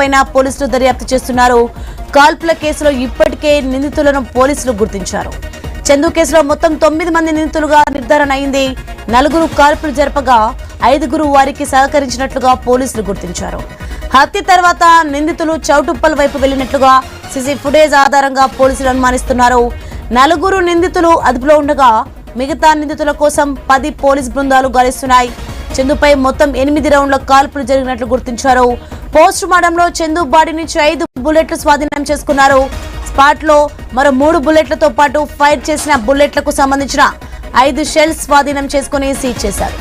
పైన పోలీసులు దర్యాప్తు చేస్తున్నారు. కాల్పుల కేసులో ఇప్పటికే నిందితులను పోలీసులు గుర్తించారు. చందు కేసులో మొత్తం తొమ్మిది మంది నిందితులుగా నిర్ధారణ అయింది. నలుగురు కాల్పులు జరపగా ఐదుగురు వారికి సహకరించినట్లుగా పోలీసులు గుర్తించారు. హత్య తర్వాత నిందితులు చౌటుప్పల్ వైపు వెళ్ళినట్లుగా సీసీ ఫుటేజ్ ఆధారంగా పోలీసులు అనుమానిస్తున్నారు. నలుగురు నిందితులు అదుపులో ఉండగా మిగతా నిందితుల కోసం పది పోలీస్ బృందాలు గాలిస్తున్నాయి. చందుపై మొత్తం ఎనిమిది రౌండ్ల కాల్పులు జరిగినట్లు గుర్తించారు. పోస్ట్ మార్టంలో చందు బాడీ నుంచి ఐదు బుల్లెట్లు స్వాధీనం చేసుకున్నారు. స్పాట్లో మరో మూడు బుల్లెట్లతో పాటు ఫైర్ చేసిన బుల్లెట్లకు సంబంధించిన ఐదు షెల్స్ స్వాధీనం చేసుకుని సీజ్ చేశారు.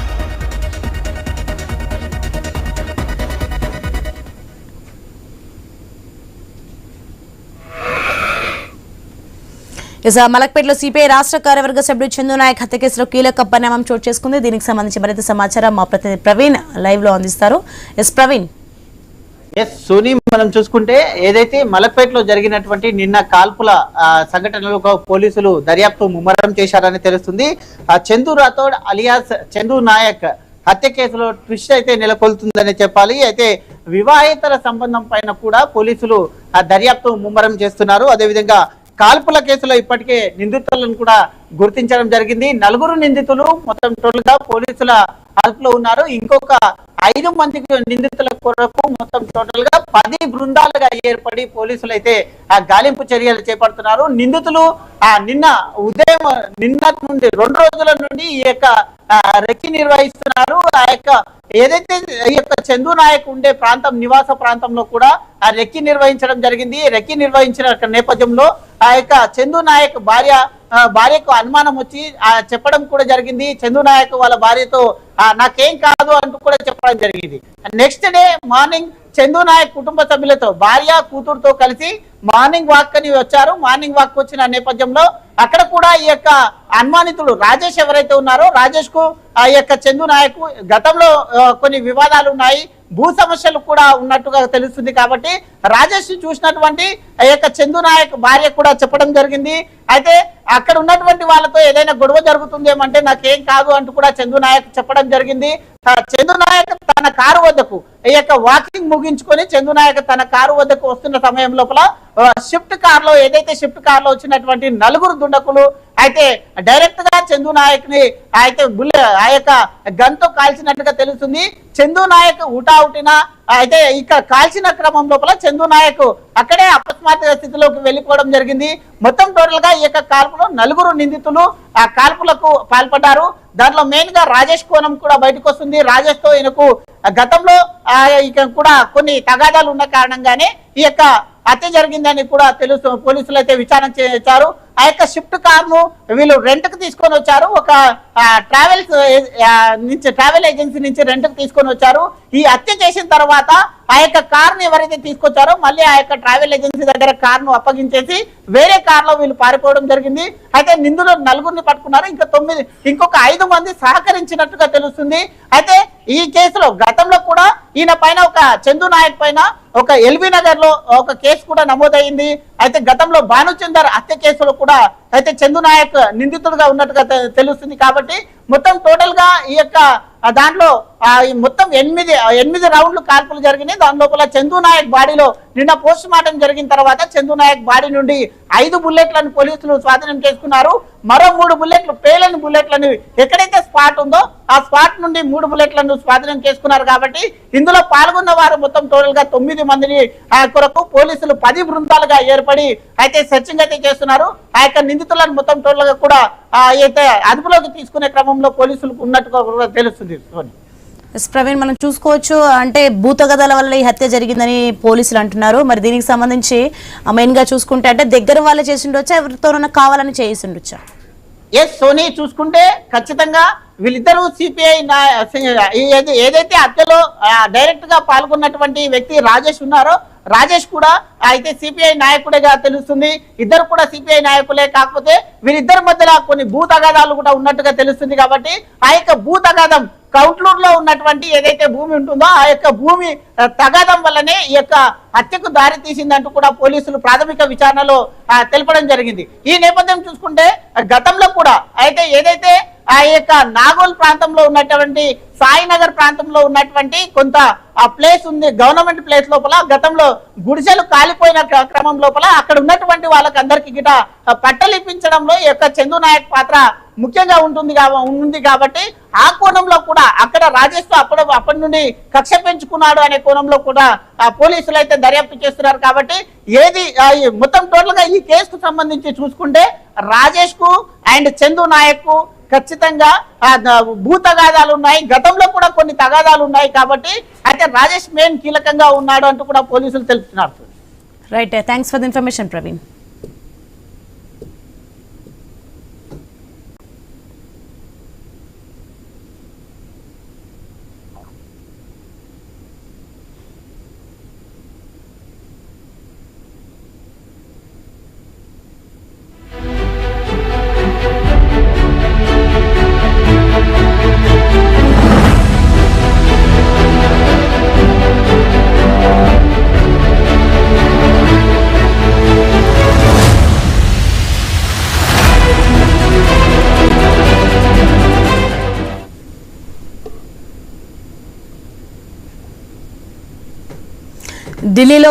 ఇక మలక్పేటలో సిపిఐ రాష్ట్ర కార్యవర్గ సభ్యుడు చందు నాయక్ హత్య కేసులో కీలక పరిణామం చోటు చేసుకుంది. దీనికి సంబంధించి మరింత సమాచారం మా ప్రతినిధి ప్రవీణ్ లైవ్లో అందిస్తారు. ఎస్ ప్రవీణ్. ఎస్ సోనీ మనం చూసుకుంటే ఏదైతే మలక్పేటలో జరిగినటువంటి నిన్న కాల్పుల సంఘటనలు పోలీసులు దర్యాప్తు ముమ్మరం చేశారని తెలుస్తుంది. ఆ చందు రాథోడ్ అలియాస్ చందు నాయక్ హత్య కేసులో ట్విస్ట్ అయితే నెలకొల్తుందని చెప్పాలి. అయితే వివాహేతర సంబంధం పైన కూడా పోలీసులు దర్యాప్తు ముమ్మరం చేస్తున్నారు. అదేవిధంగా కాల్పుల కేసులో ఇప్పటికే నిందితులను కూడా గుర్తించడం జరిగింది. నలుగురు నిందితులు మొత్తం టోటల్గా పోలీసుల అదుపులో ఉన్నారు. ఇంకొక ఐదు మంది నిందితుల కొరకు మొత్తం టోటల్గా పది బృందాలుగా ఏర్పడి పోలీసులు అయితే ఆ గాలింపు చర్యలు చేపడుతున్నారు. నిందితులు ఆ నిన్న ఉదయం నిన్న నుండి రెండు రోజుల నుండి ఈ యొక్క రెక్కి నిర్వహిస్తున్నారు. ఆ యొక్క ఏదైతే ఈ యొక్క చందు నాయక్ ఉండే ప్రాంతం నివాస ప్రాంతంలో కూడా ఆ రెక్కి నిర్వహించడం జరిగింది. రెక్కి నిర్వహించిన నేపథ్యంలో ఆ యొక్క చందు నాయక్ భార్య భార్యకు అనుమానం వచ్చి ఆ చెప్పడం కూడా జరిగింది. చందు నాయక్ వాళ్ళ భార్యతో నాకేం కాదు అంటూ కూడా చెప్పడం జరిగింది. Next day morning Chandu Naik కుటుంబ సభ్యులతో భార్య కూతురుతో కలిసి మార్నింగ్ వాక్ అని వచ్చారు. మార్నింగ్ వాక్ వచ్చిన నేపథ్యంలో అక్కడ కూడా ఈ యొక్క అనుమానితుడు రాజేష్ ఎవరైతే ఉన్నారో రాజేష్కు ఆ యొక్క చందు నాయక్ గతంలో కొన్ని వివాదాలు ఉన్నాయి. భూ సమస్యలు కూడా ఉన్నట్టుగా తెలుస్తుంది కాబట్టి రాజేష్ చూసినటువంటి ఆ యొక్క చందు నాయక్ భార్య కూడా చెప్పడం జరిగింది. అయితే అక్కడ ఉన్నటువంటి వాళ్ళతో ఏదైనా గొడవ జరుగుతుందేమంటే నాకేం కాదు అంటూ కూడా చందు నాయక్ చెప్పడం జరిగింది. చందు నాయక్ తన కారు వద్దకు ఈ యొక్క వాకింగ్ ముగించుకొని చందు నాయక్ తన కారు వద్దకు వస్తున్న సమయం లోపల షిఫ్ట్ కార్లో ఏదైతే షిఫ్ట్ కార్లో వచ్చినటువంటి నలుగురు దుండకులు అయితే డైరెక్ట్గా చందు నాయక్ని అయితే బుల్ ఆ యొక్క గన్తో కాల్చినట్టుగా తెలుస్తుంది. చందు నాయక్ ఉటావుటిన అయితే ఇక్కడ కాల్చిన క్రమం లోపల చందు నాయక్ అక్కడే అపస్మాత స్థితిలోకి వెళ్ళిపోవడం జరిగింది. మొత్తం టోటల్గా ఈ యొక్క కాల్పులో నలుగురు నిందితులు ఆ కాల్పులకు పాల్పడ్డారు. దాంట్లో మెయిన్గా రాజేష్ కోణం కూడా బయటకు వస్తుంది. రాజేష్తో ఈయనకు గతంలో ఆ, ఇక కూడా కొన్ని తగాదాలు ఉన్న కారణంగానే ఈ యొక్క హత్య జరిగిందని కూడా తెలుసు. పోలీసులు అయితే విచారణ చేశారు. ఆ యొక్క షిఫ్ట్ కార్ను వీళ్ళు రెంట్కి తీసుకొని వచ్చారు. ఒక ట్రావెల్స్ నుంచి ట్రావెల్ ఏజెన్సీ నుంచి రెంట్కి తీసుకొని వచ్చారు. ఈ హత్య చేసిన తర్వాత ఆ యొక్క కార్ను ఎవరైతే తీసుకొచ్చారో మళ్ళీ ఆ యొక్క ట్రావెల్ ఏజెన్సీ దగ్గర కార్ను అప్పగించేసి వేరే కార్లో వీళ్ళు పారిపోవడం జరిగింది. అయితే నిందులో నలుగురిని పట్టుకున్నారు. ఇంకా తొమ్మిది ఇంకొక ఐదు మంది సహకరించినట్టుగా తెలుస్తుంది. అయితే ఈ కేసులో గతంలో కూడా ఈయన పైన ఒక చందు నాయక్ పైన ఒక ఎల్బీ నగర్లో ఒక కేసు కూడా నమోదైంది. అయితే గతంలో భానుచందర్ హత్య కేసులో కూడా అయితే చందు నాయక్ నిందితుడుగా ఉన్నట్టుగా తెలుస్తుంది కాబట్టి మొత్తం టోటల్గా ఈ యొక్క దాంట్లో ఆ మొత్తం ఎనిమిది ఎనిమిది రౌండ్లు కాల్పులు జరిగినాయి. దాని లోపల చందు నాయక్ బాడీలో నిన్న పోస్ట్ మార్టం జరిగిన తర్వాత చందు నాయక్ బాడీ నుండి ఐదు బుల్లెట్లను పోలీసులు స్వాధీనం చేసుకున్నారు. మరో మూడు బుల్లెట్లు పేలని బుల్లెట్లను ఎక్కడైతే స్పాట్ ఉందో ఆ స్పాట్ నుండి మూడు బుల్లెట్లను స్వాధీనం చేసుకున్నారు కాబట్టి ఇందులో పాల్గొన్న వారు మొత్తం టోటల్గా తొమ్మిది మందిని ఆ కొరకు పోలీసులు పది బృందాలుగా ఏర్పడి అయితే సెర్చింగ్ అయితే చేస్తున్నారు. ఆ యొక్క నిందితులను మొత్తం టోటల్గా కూడా అయితే అదుపులోకి తీసుకునే క్రమంలో పోలీసులు ఉన్నట్టుగా తెలుస్తుంది. సోని ఎస్ ప్రవీణ్ మనం చూసుకోవచ్చు. అంటే భూతగదాల వల్ల ఈ హత్య జరిగిందని పోలీసులు అంటున్నారు. మరి దీనికి సంబంధించి మెయిన్గా చూసుకుంటే అంటే దగ్గర వాళ్ళే చేసిండొచ్చా? ఎవరితోనన్నా కావాలని చేసిండొచ్చా? ఎస్ సోనీ చూసుకుంటే ఖచ్చితంగా వీళ్ళిద్దరూ సిపిఐ ఏదైతే హత్యలో డైరెక్ట్గా పాల్గొన్నటువంటి వ్యక్తి రాజేష్ ఉన్నారో రాజేష్ కూడా అయితే సిపిఐ నాయకుడిగా తెలుస్తుంది. ఇద్దరు కూడా సిపిఐ నాయకులే కాకపోతే వీరిద్దరి మధ్యలో కొన్ని భూ తగాదాలు కూడా ఉన్నట్టుగా తెలుస్తుంది కాబట్టి ఆ యొక్క భూ తగాదం కౌట్లూరులో ఉన్నటువంటి ఏదైతే భూమి ఉంటుందో ఆ యొక్క భూమి ఆ, తగాదం వల్లనే ఈ యొక్క హత్యకు దారి తీసిందంటూ కూడా పోలీసులు ప్రాథమిక విచారణలో తెలపడం జరిగింది. ఈ నేపథ్యం చూసుకుంటే గతంలో కూడా అయితే ఏదైతే ఆ యొక్క నాగోల్ ప్రాంతంలో ఉన్నటువంటి సాయినగర్ ప్రాంతంలో ఉన్నటువంటి కొంత ఆ ప్లేస్ ఉంది గవర్నమెంట్ ప్లేస్ లోపల గతంలో గుడిసెలు కాలిపోయిన క్రమం లోపల అక్కడ ఉన్నటువంటి వాళ్ళకి అందరికి గిట పట్టలిప్పించడంలో ఇప్పించడంలో ఈ యొక్క చందు నాయక్ పాత్ర ముఖ్యంగా ఉంటుంది ఉంది కాబట్టి ఆ కోణంలో కూడా అక్కడ రాజేష్ అప్పుడు అప్పటి నుండి కక్ష పెంచుకున్నాడు అనే కోణంలో కూడా ఆ పోలీసులు అయితే దర్యాప్తు చేస్తున్నారు కాబట్టి ఏది మొత్తం టోటల్గా ఈ కేసుకు సంబంధించి చూసుకుంటే రాజేష్కు అండ్ చందు నాయక్కు ఖచ్చితంగా భూ తగాదాలు ఉన్నాయి. గతంలో కూడా కొన్ని తగాదాలు ఉన్నాయి కాబట్టి అయితే రాజేష్ మెయిన్ కీలకంగా ఉన్నాడు అంటూ కూడా పోలీసులు తెలుపుతున్నారు. Right thanks for the information Praveen ఢిల్లీలో